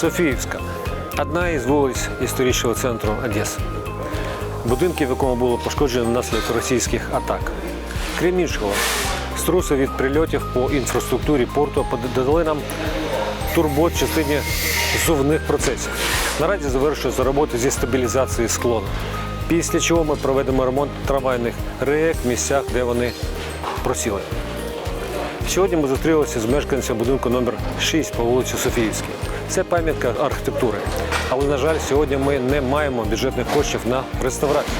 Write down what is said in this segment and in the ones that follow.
Софіївська одна із вулиць історичного центру Одеси. Будинки, в якому було пошкоджено внаслідок російських атак. Крім іншого, струси від прильотів по інфраструктурі порту подали нам турбот в частині зувних процесів. Наразі завершуються роботи зі стабілізації склону. Після чого ми проведемо ремонт трамвайних реєк в місцях, де вони просіли. Сьогодні ми зустрілися з мешканцем будинку номер 6 по вулиці Софіївській. Це пам'ятка архітектури. Але, на жаль, сьогодні ми не маємо бюджетних коштів на реставрацію.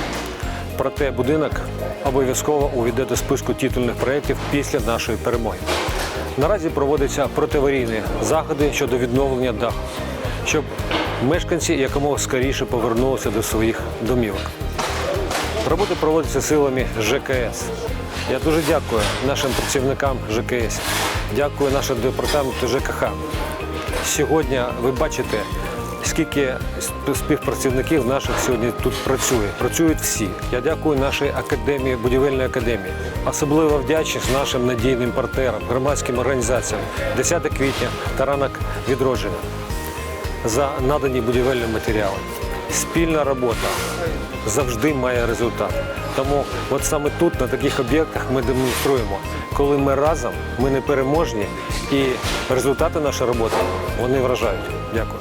Проте будинок обов'язково увійде до списку титульних проєктів після нашої перемоги. Наразі проводяться протиаварійні заходи щодо відновлення даху, щоб мешканці якомога скоріше повернулися до своїх домівок. Роботи проводяться силами ЖКС. Я дуже дякую нашим працівникам ЖКС, дякую нашому департаменту ЖКХ. Сьогодні ви бачите, скільки сп- співпрацівників наших сьогодні тут працює. Працюють всі. Я дякую нашій академії, будівельній академії. Особливо вдячність нашим надійним партнерам, громадським організаціям 10 квітня та ранок відродження за надані будівельні матеріали. Спільна робота завжди має результат. Тому от саме тут, на таких об'єктах, ми демонструємо, коли ми разом, ми не переможні, і результати нашої роботи вони вражають. Дякую.